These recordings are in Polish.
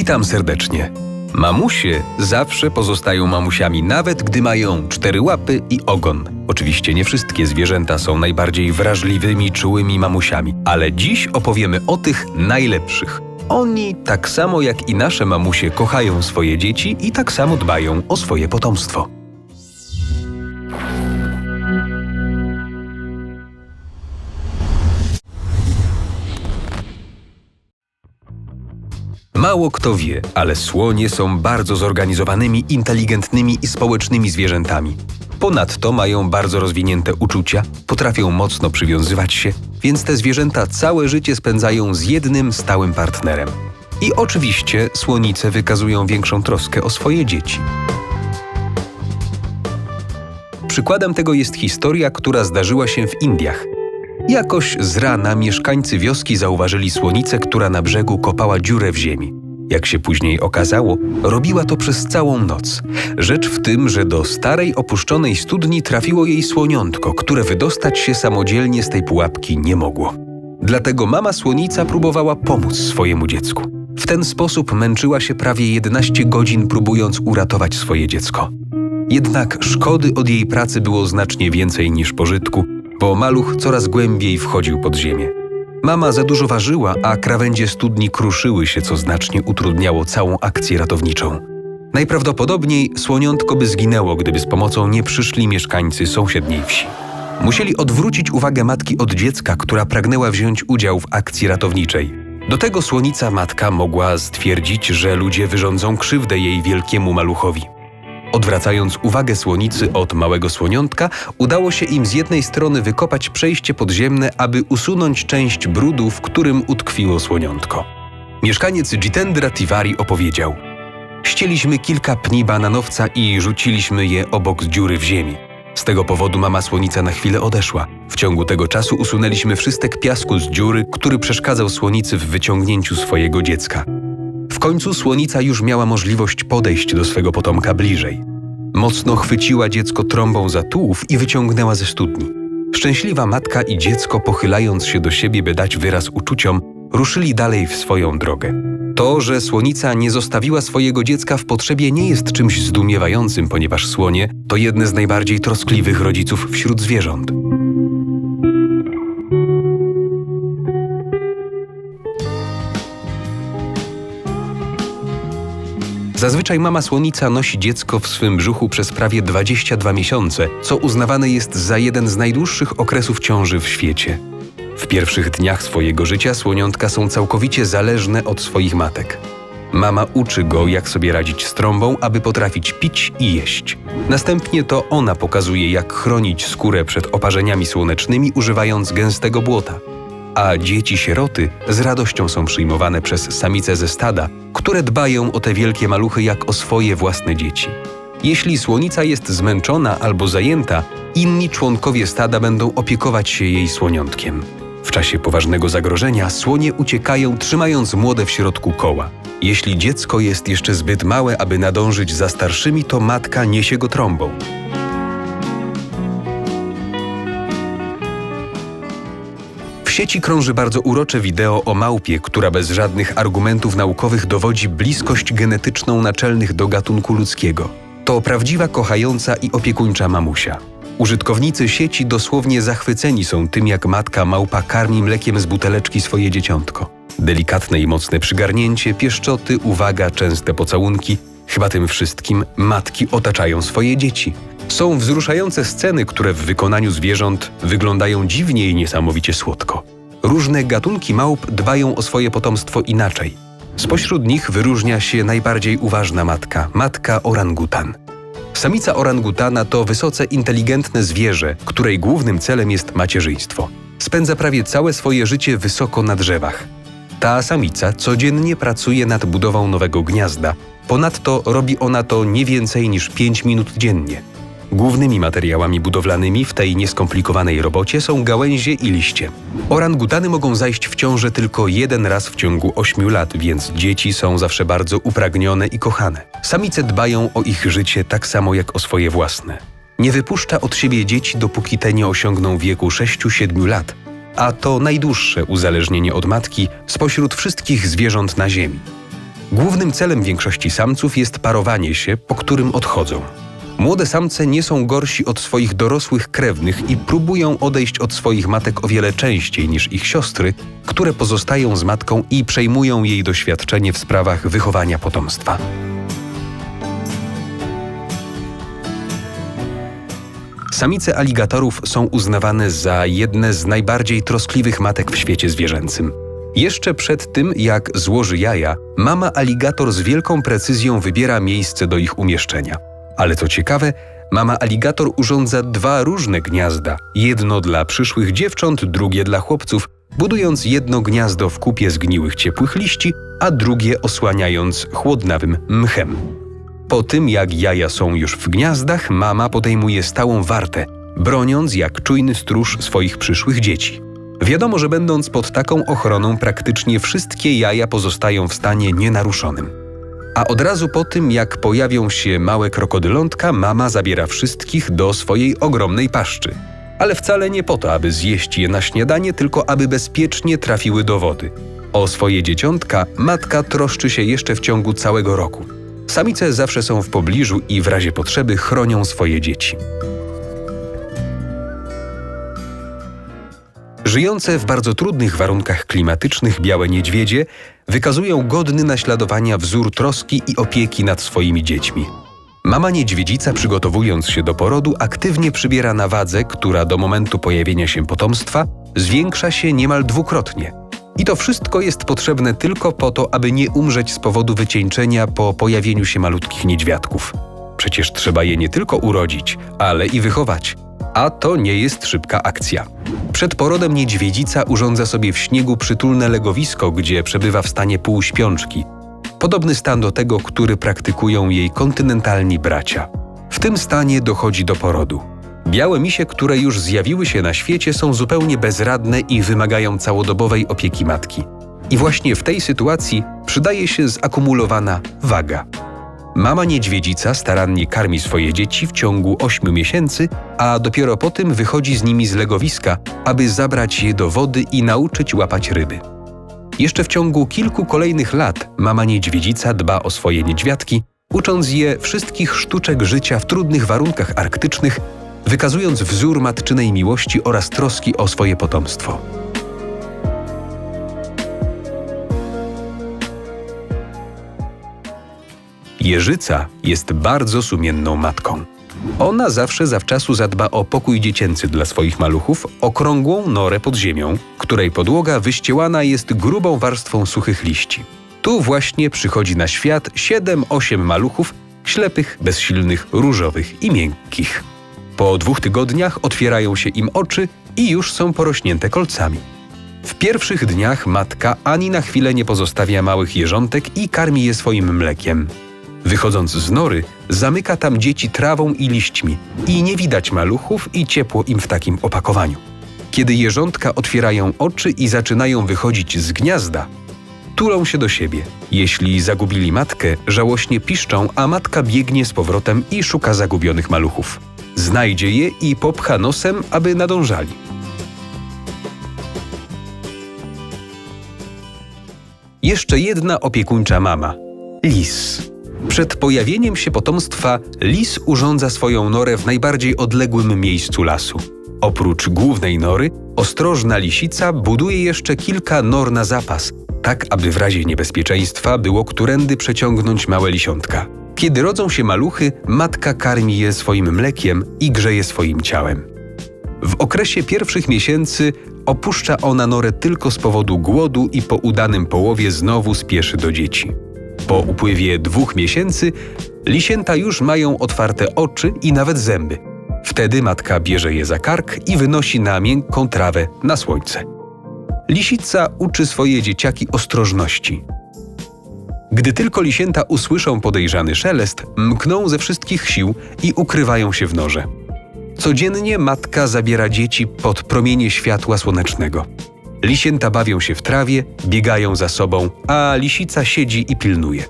Witam serdecznie. Mamusie zawsze pozostają mamusiami, nawet gdy mają cztery łapy i ogon. Oczywiście nie wszystkie zwierzęta są najbardziej wrażliwymi, czułymi mamusiami, ale dziś opowiemy o tych najlepszych. Oni, tak samo jak i nasze mamusie, kochają swoje dzieci i tak samo dbają o swoje potomstwo. Mało kto wie, ale słonie są bardzo zorganizowanymi, inteligentnymi i społecznymi zwierzętami. Ponadto mają bardzo rozwinięte uczucia, potrafią mocno przywiązywać się, więc te zwierzęta całe życie spędzają z jednym stałym partnerem. I oczywiście słonice wykazują większą troskę o swoje dzieci. Przykładem tego jest historia, która zdarzyła się w Indiach. Jakoś z rana mieszkańcy wioski zauważyli słonicę, która na brzegu kopała dziurę w ziemi. Jak się później okazało, robiła to przez całą noc. Rzecz w tym, że do starej opuszczonej studni trafiło jej słoniątko, które wydostać się samodzielnie z tej pułapki nie mogło. Dlatego mama słonica próbowała pomóc swojemu dziecku. W ten sposób męczyła się prawie 11 godzin, próbując uratować swoje dziecko. Jednak szkody od jej pracy było znacznie więcej niż pożytku, bo maluch coraz głębiej wchodził pod ziemię. Mama za dużo ważyła, a krawędzie studni kruszyły się, co znacznie utrudniało całą akcję ratowniczą. Najprawdopodobniej słoniątko by zginęło, gdyby z pomocą nie przyszli mieszkańcy sąsiedniej wsi. Musieli odwrócić uwagę matki od dziecka, która pragnęła wziąć udział w akcji ratowniczej. Do tego słonica matka mogła stwierdzić, że ludzie wyrządzą krzywdę jej wielkiemu maluchowi. Odwracając uwagę słonicy od małego słoniątka, udało się im z jednej strony wykopać przejście podziemne, aby usunąć część brudu, w którym utkwiło słoniątko. Mieszkaniec Jitendra Tiwari opowiedział: Ścieliśmy kilka pni bananowca i rzuciliśmy je obok dziury w ziemi. Z tego powodu mama słonica na chwilę odeszła. W ciągu tego czasu usunęliśmy wszystek piasku z dziury, który przeszkadzał słonicy w wyciągnięciu swojego dziecka. W końcu słonica już miała możliwość podejść do swego potomka bliżej. Mocno chwyciła dziecko trąbą za tułów i wyciągnęła ze studni. Szczęśliwa matka i dziecko, pochylając się do siebie, by dać wyraz uczuciom, ruszyli dalej w swoją drogę. To, że słonica nie zostawiła swojego dziecka w potrzebie, nie jest czymś zdumiewającym, ponieważ słonie to jedne z najbardziej troskliwych rodziców wśród zwierząt. Zazwyczaj mama słonica nosi dziecko w swym brzuchu przez prawie 22 miesiące, co uznawane jest za jeden z najdłuższych okresów ciąży w świecie. W pierwszych dniach swojego życia słoniątka są całkowicie zależne od swoich matek. Mama uczy go, jak sobie radzić z trąbą, aby potrafić pić i jeść. Następnie to ona pokazuje, jak chronić skórę przed oparzeniami słonecznymi, używając gęstego błota a dzieci sieroty z radością są przyjmowane przez samice ze stada, które dbają o te wielkie maluchy jak o swoje własne dzieci. Jeśli słonica jest zmęczona albo zajęta, inni członkowie stada będą opiekować się jej słoniątkiem. W czasie poważnego zagrożenia słonie uciekają, trzymając młode w środku koła. Jeśli dziecko jest jeszcze zbyt małe, aby nadążyć za starszymi, to matka niesie go trąbą. W sieci krąży bardzo urocze wideo o małpie, która bez żadnych argumentów naukowych dowodzi bliskość genetyczną naczelnych do gatunku ludzkiego. To prawdziwa kochająca i opiekuńcza mamusia. Użytkownicy sieci dosłownie zachwyceni są tym, jak matka małpa karmi mlekiem z buteleczki swoje dzieciątko. Delikatne i mocne przygarnięcie, pieszczoty, uwaga, częste pocałunki. Chyba tym wszystkim matki otaczają swoje dzieci. Są wzruszające sceny, które w wykonaniu zwierząt wyglądają dziwnie i niesamowicie słodko. Różne gatunki małp dbają o swoje potomstwo inaczej. Spośród nich wyróżnia się najbardziej uważna matka matka orangutan. Samica orangutana to wysoce inteligentne zwierzę, której głównym celem jest macierzyństwo. Spędza prawie całe swoje życie wysoko na drzewach. Ta samica codziennie pracuje nad budową nowego gniazda. Ponadto robi ona to nie więcej niż 5 minut dziennie. Głównymi materiałami budowlanymi w tej nieskomplikowanej robocie są gałęzie i liście. Orangutany mogą zajść w ciążę tylko jeden raz w ciągu 8 lat, więc dzieci są zawsze bardzo upragnione i kochane. Samice dbają o ich życie tak samo jak o swoje własne. Nie wypuszcza od siebie dzieci, dopóki te nie osiągną wieku 6-7 lat, a to najdłuższe uzależnienie od matki spośród wszystkich zwierząt na Ziemi. Głównym celem większości samców jest parowanie się, po którym odchodzą. Młode samce nie są gorsi od swoich dorosłych krewnych i próbują odejść od swoich matek o wiele częściej niż ich siostry, które pozostają z matką i przejmują jej doświadczenie w sprawach wychowania potomstwa. Samice aligatorów są uznawane za jedne z najbardziej troskliwych matek w świecie zwierzęcym. Jeszcze przed tym, jak złoży jaja, mama aligator z wielką precyzją wybiera miejsce do ich umieszczenia. Ale co ciekawe, mama aligator urządza dwa różne gniazda: jedno dla przyszłych dziewcząt, drugie dla chłopców, budując jedno gniazdo w kupie zgniłych ciepłych liści, a drugie osłaniając chłodnawym mchem. Po tym, jak jaja są już w gniazdach, mama podejmuje stałą wartę, broniąc jak czujny stróż swoich przyszłych dzieci. Wiadomo, że będąc pod taką ochroną, praktycznie wszystkie jaja pozostają w stanie nienaruszonym. A od razu po tym, jak pojawią się małe krokodylątka, mama zabiera wszystkich do swojej ogromnej paszczy. Ale wcale nie po to, aby zjeść je na śniadanie, tylko aby bezpiecznie trafiły do wody. O swoje dzieciątka matka troszczy się jeszcze w ciągu całego roku. Samice zawsze są w pobliżu i w razie potrzeby chronią swoje dzieci. Żyjące w bardzo trudnych warunkach klimatycznych białe niedźwiedzie wykazują godny naśladowania wzór troski i opieki nad swoimi dziećmi. Mama niedźwiedzica, przygotowując się do porodu, aktywnie przybiera na wadze, która do momentu pojawienia się potomstwa zwiększa się niemal dwukrotnie. I to wszystko jest potrzebne tylko po to, aby nie umrzeć z powodu wycieńczenia po pojawieniu się malutkich niedźwiadków. Przecież trzeba je nie tylko urodzić, ale i wychować. A to nie jest szybka akcja. Przed porodem niedźwiedzica urządza sobie w śniegu przytulne legowisko, gdzie przebywa w stanie półśpiączki. Podobny stan do tego, który praktykują jej kontynentalni bracia. W tym stanie dochodzi do porodu. Białe misie, które już zjawiły się na świecie, są zupełnie bezradne i wymagają całodobowej opieki matki. I właśnie w tej sytuacji przydaje się zakumulowana waga. Mama niedźwiedzica starannie karmi swoje dzieci w ciągu 8 miesięcy, a dopiero po tym wychodzi z nimi z legowiska, aby zabrać je do wody i nauczyć łapać ryby. Jeszcze w ciągu kilku kolejnych lat mama niedźwiedzica dba o swoje niedźwiadki, ucząc je wszystkich sztuczek życia w trudnych warunkach arktycznych, wykazując wzór matczynej miłości oraz troski o swoje potomstwo. Jeżyca jest bardzo sumienną matką. Ona zawsze zawczasu zadba o pokój dziecięcy dla swoich maluchów, okrągłą norę pod ziemią, której podłoga wyściełana jest grubą warstwą suchych liści. Tu właśnie przychodzi na świat 7-8 maluchów, ślepych, bezsilnych, różowych i miękkich. Po dwóch tygodniach otwierają się im oczy i już są porośnięte kolcami. W pierwszych dniach matka ani na chwilę nie pozostawia małych jeżątek i karmi je swoim mlekiem. Wychodząc z nory, zamyka tam dzieci trawą i liśćmi i nie widać maluchów i ciepło im w takim opakowaniu. Kiedy jeżątka otwierają oczy i zaczynają wychodzić z gniazda, tulą się do siebie. Jeśli zagubili matkę, żałośnie piszczą, a matka biegnie z powrotem i szuka zagubionych maluchów. Znajdzie je i popcha nosem, aby nadążali. Jeszcze jedna opiekuńcza mama lis. Przed pojawieniem się potomstwa lis urządza swoją norę w najbardziej odległym miejscu lasu. Oprócz głównej nory, ostrożna lisica buduje jeszcze kilka nor na zapas, tak aby w razie niebezpieczeństwa było którędy przeciągnąć małe lisiątka. Kiedy rodzą się maluchy, matka karmi je swoim mlekiem i grzeje swoim ciałem. W okresie pierwszych miesięcy opuszcza ona norę tylko z powodu głodu i po udanym połowie znowu spieszy do dzieci. Po upływie dwóch miesięcy lisięta już mają otwarte oczy i nawet zęby. Wtedy matka bierze je za kark i wynosi na miękką trawę na słońce. Lisica uczy swoje dzieciaki ostrożności. Gdy tylko lisięta usłyszą podejrzany szelest, mkną ze wszystkich sił i ukrywają się w norze. Codziennie matka zabiera dzieci pod promienie światła słonecznego. Lisięta bawią się w trawie, biegają za sobą, a lisica siedzi i pilnuje.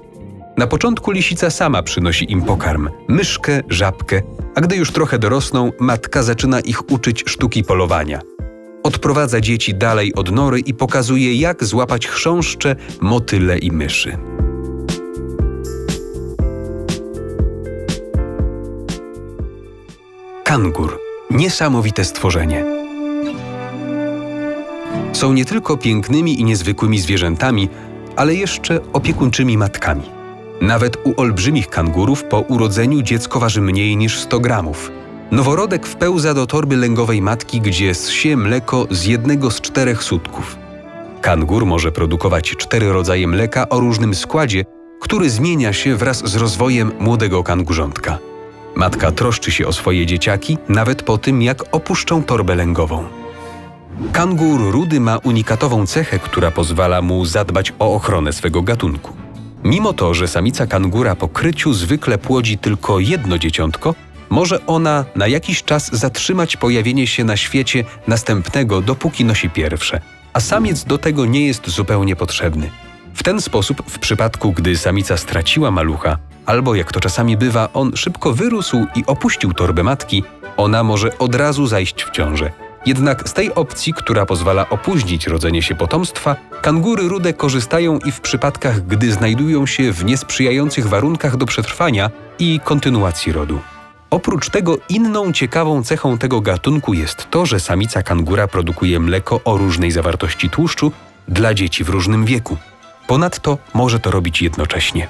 Na początku lisica sama przynosi im pokarm myszkę, żabkę, a gdy już trochę dorosną, matka zaczyna ich uczyć sztuki polowania. Odprowadza dzieci dalej od nory i pokazuje, jak złapać chrząszcze, motyle i myszy. Kangur. Niesamowite stworzenie. Są nie tylko pięknymi i niezwykłymi zwierzętami, ale jeszcze opiekuńczymi matkami. Nawet u olbrzymich kangurów po urodzeniu dziecko waży mniej niż 100 gramów. Noworodek wpełza do torby lęgowej matki, gdzie zsie mleko z jednego z czterech sutków. Kangur może produkować cztery rodzaje mleka o różnym składzie, który zmienia się wraz z rozwojem młodego kangurzątka. Matka troszczy się o swoje dzieciaki nawet po tym, jak opuszczą torbę lęgową. Kangur rudy ma unikatową cechę, która pozwala mu zadbać o ochronę swego gatunku. Mimo to, że samica kangura po kryciu zwykle płodzi tylko jedno dzieciątko, może ona na jakiś czas zatrzymać pojawienie się na świecie następnego, dopóki nosi pierwsze, a samiec do tego nie jest zupełnie potrzebny. W ten sposób, w przypadku gdy samica straciła malucha, albo jak to czasami bywa, on szybko wyrósł i opuścił torbę matki, ona może od razu zajść w ciążę. Jednak z tej opcji, która pozwala opóźnić rodzenie się potomstwa, kangury rude korzystają i w przypadkach, gdy znajdują się w niesprzyjających warunkach do przetrwania i kontynuacji rodu. Oprócz tego inną ciekawą cechą tego gatunku jest to, że samica kangura produkuje mleko o różnej zawartości tłuszczu dla dzieci w różnym wieku. Ponadto może to robić jednocześnie.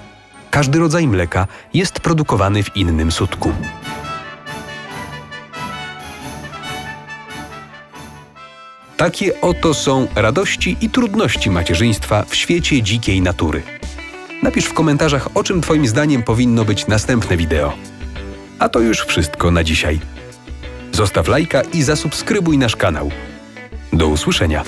Każdy rodzaj mleka jest produkowany w innym sutku. Takie oto są radości i trudności macierzyństwa w świecie dzikiej natury. Napisz w komentarzach, o czym Twoim zdaniem powinno być następne wideo. A to już wszystko na dzisiaj. Zostaw lajka i zasubskrybuj nasz kanał. Do usłyszenia.